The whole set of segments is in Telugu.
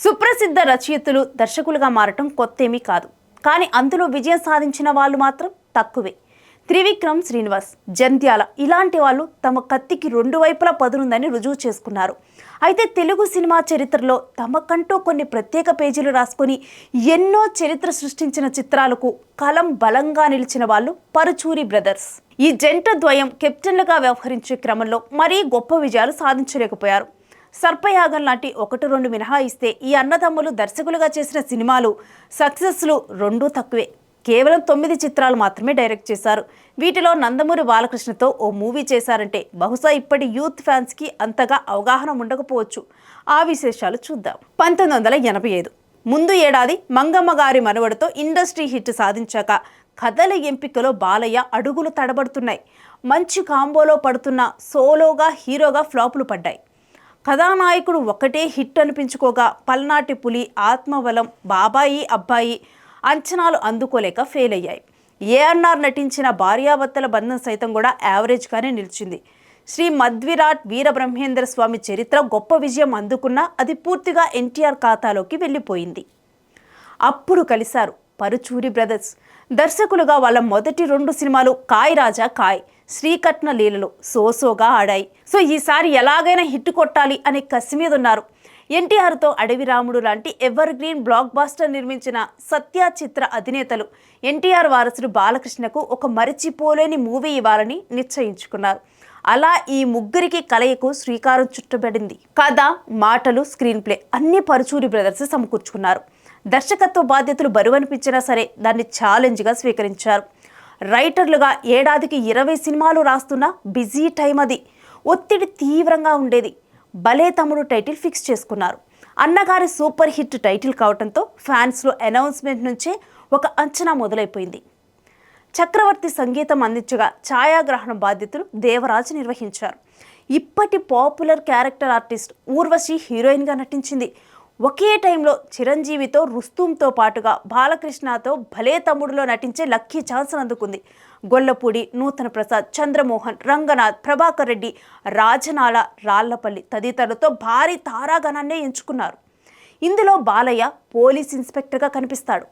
సుప్రసిద్ధ రచయితలు దర్శకులుగా మారటం కొత్తేమీ కాదు. కానీ అందులో విజయం సాధించిన వాళ్ళు మాత్రం తక్కువే. త్రివిక్రమ్ శ్రీనివాస్ జంధ్యాల ఇలాంటి వాళ్ళు తమ కత్తికి రెండు వైపులా పదునుందని రుజువు చేసుకున్నారు. అయితే తెలుగు సినిమా చరిత్రలో తమకంటూ కొన్ని ప్రత్యేక పేజీలు రాసుకొని ఎన్నో చరిత్ర సృష్టించిన చిత్రాలకు కలం బలంగా నిలిచిన వాళ్ళు పరుచూరి బ్రదర్స్. ఈ జంట ద్వయం కెప్టెన్లుగా వ్యవహరించే క్రమంలో మరీ గొప్ప విజయాలు సాధించలేకపోయారు. సర్పయాగం లాంటి ఒకటి రెండు మినహాయిస్తే ఈ అన్నదమ్ములు దర్శకులుగా చేసిన సినిమాలు సక్సెస్లు రెండూ తక్కువే. కేవలం తొమ్మిది చిత్రాలు మాత్రమే డైరెక్ట్ చేశారు. వీటిలో నందమూరి బాలకృష్ణతో ఓ మూవీ చేశారంటే బహుశా ఇప్పటి యూత్ ఫ్యాన్స్కి అంతగా అవగాహన ఉండకపోవచ్చు. ఆ విశేషాలు చూద్దాం. పంతొమ్మిది వందల ఎనభై ఐదు. ముందు ఏడాది మంగమ్మ గారి మనవడితో ఇండస్ట్రీ హిట్ సాధించాక కథల ఎంపికలో బాలయ్య అడుగులు తడబడుతున్నాయి. మంచి కాంబోలో పడుతున్న సోలోగా హీరోగా ఫ్లాపులు పడ్డాయి. కథానాయకుడు ఒకటే హిట్ అనిపించుకోగా పల్నాటి పులి ఆత్మబలం బాబాయి అబ్బాయి అంచనాలు అందుకోలేక ఫెయిల్ అయ్యాయి ఏఆర్ఆర్ నటించిన భార్యాభర్తల బంధం సైతం కూడా యావరేజ్గానే నిలిచింది. శ్రీ మధ్విరాట్ వీరబ్రహ్మేంద్ర స్వామి చరిత్ర గొప్ప విజయం అందుకున్నా అది పూర్తిగా ఎన్టీఆర్ ఖాతాలోకి వెళ్ళిపోయింది. అప్పుడు కలిశారు పరుచూరి బ్రదర్స్. దర్శకులుగా వాళ్ళ మొదటి రెండు సినిమాలు కాయ్ రాజా కాయ్. శ్రీకట్న లీలలు సోసోగా ఆడాయి. సో ఈసారి ఎలాగైనా హిట్ కొట్టాలి అనే కసి మీద ఉన్నారు ఎన్టీఆర్తో అడవి రాముడు లాంటి ఎవర్ గ్రీన్ బ్లాక్ బాస్టర్ నిర్మించిన సత్య చిత్ర అధినేతలు ఎన్టీఆర్ వారసుడు బాలకృష్ణకు ఒక మరిచిపోలేని మూవీ ఇవ్వాలని నిశ్చయించుకున్నారు. అలా ఈ ముగ్గురికి కలయికు శ్రీకారం చుట్టబడింది. కథ మాటలు స్క్రీన్ ప్లే అన్ని పరుచూరి బ్రదర్స్ సమకూర్చుకున్నారు. దర్శకత్వ బాధ్యతలు బరువనిపించినా సరే దాన్ని ఛాలెంజ్గా స్వీకరించారు. రైటర్లుగా ఏడాదికి ఇరవై సినిమాలు రాస్తున్న బిజీ టైం అది. ఒత్తిడి తీవ్రంగా ఉండేది. భలే తమ్ముడు టైటిల్ ఫిక్స్ చేసుకున్నారు. అన్నగారి సూపర్ హిట్ టైటిల్ కావడంతో ఫ్యాన్స్లో అనౌన్స్మెంట్ నుంచే ఒక అంచనా మొదలైపోయింది. చక్రవర్తి సంగీతం అందించగా ఛాయాగ్రహణ బాధ్యతలు దేవరాజు నిర్వహించారు. ఇప్పటి పాపులర్ క్యారెక్టర్ ఆర్టిస్ట్ ఊర్వశి హీరోయిన్గా నటించింది. ఒకే టైంలో చిరంజీవితో రుస్తుంతో పాటుగా బాలకృష్ణతో భలే తమ్ముడులో నటించే లక్కీ ఛాన్స్ అందుకుంది. గొల్లపూడి నూతన ప్రసాద్ చంద్రమోహన్ రంగనాథ్ ప్రభాకర్ రెడ్డి రాజనాల రాళ్ళపల్లి తదితరులతో భారీ తారాగణాన్నే ఎంచుకున్నారు. ఇందులో బాలయ్య పోలీస్ ఇన్స్పెక్టర్గా కనిపిస్తాడు.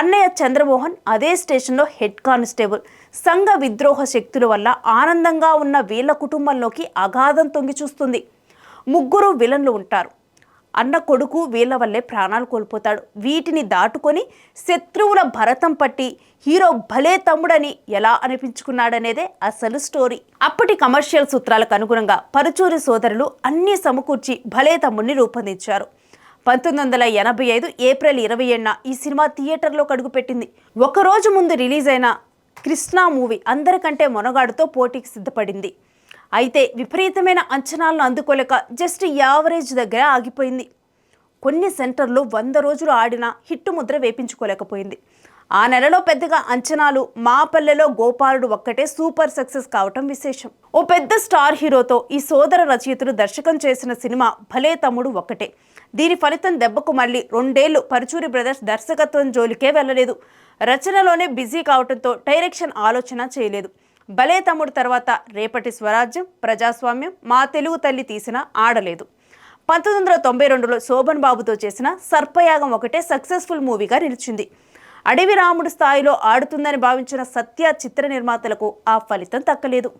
అన్నయ్య చంద్రమోహన్ అదే స్టేషన్లో హెడ్ కానిస్టేబుల్. సంఘ విద్రోహ శక్తుల వల్ల ఆనందంగా ఉన్న వీళ్ళ కుటుంబంలోకి అగాధం తొంగి చూస్తుంది. ముగ్గురు విలన్లు ఉంటారు. అన్న కొడుకు వీళ్ళ వల్లే ప్రాణాలు కోల్పోతాడు. వీటిని దాటుకొని శత్రువుల భరతం పట్టి హీరో భలే తమ్ముడని ఎలా అనిపించుకున్నాడనేదే అసలు స్టోరీ. అప్పటి కమర్షియల్ సూత్రాలకు అనుగుణంగా పరుచూరి సోదరులు అన్ని సమకూర్చి భలే తమ్ముడిని రూపొందించారు. పంతొమ్మిది వందల ఎనభై ఐదు ఏప్రిల్ ఇరవై ఏడున ఈ సినిమా థియేటర్లో కడుగుపెట్టింది ఒకరోజు ముందు రిలీజ్ అయిన కృష్ణా మూవీ అందరికంటే మొనగాడుతో పోటీకి సిద్ధపడింది. అయితే విపరీతమైన అంచనాలను అందుకోలేక జస్ట్ యావరేజ్ దగ్గర ఆగిపోయింది. కొన్ని సెంటర్లు వంద రోజులు ఆడినా హిట్టు ముద్ర వేపించుకోలేకపోయింది. ఆ నెలలో పెద్దగా అంచనాలు మా పల్లెలో గోపాలుడు ఒక్కటే సూపర్ సక్సెస్ కావటం విశేషం. ఓ పెద్ద స్టార్ హీరోతో ఈ సోదర రచయితలు దర్శకం చేసిన సినిమా భలే తమ్ముడు ఒక్కటే. దీని ఫలితం దెబ్బకు మళ్ళీ రెండేళ్ళు పరుచూరి బ్రదర్స్ దర్శకత్వం జోలికే వెళ్ళలేదు. రచనలోనే బిజీ కావడంతో డైరెక్షన్ ఆలోచన చేయలేదు. భలే తమ్ముడు తర్వాత రేపటి స్వరాజ్యం ప్రజాస్వామ్యం మా తెలుగు తల్లి తీసిన ఆడలేదు. పంతొమ్మిది వందల తొంభై రెండులో శోభన్ బాబుతో చేసిన సర్పయాగం ఒకటే సక్సెస్ఫుల్ మూవీగా నిలిచింది. అడవి రాముడు స్థాయిలో ఆడుతుందని భావించిన సత్య చిత్ర నిర్మాతలకు ఆ ఫలితం దక్కలేదు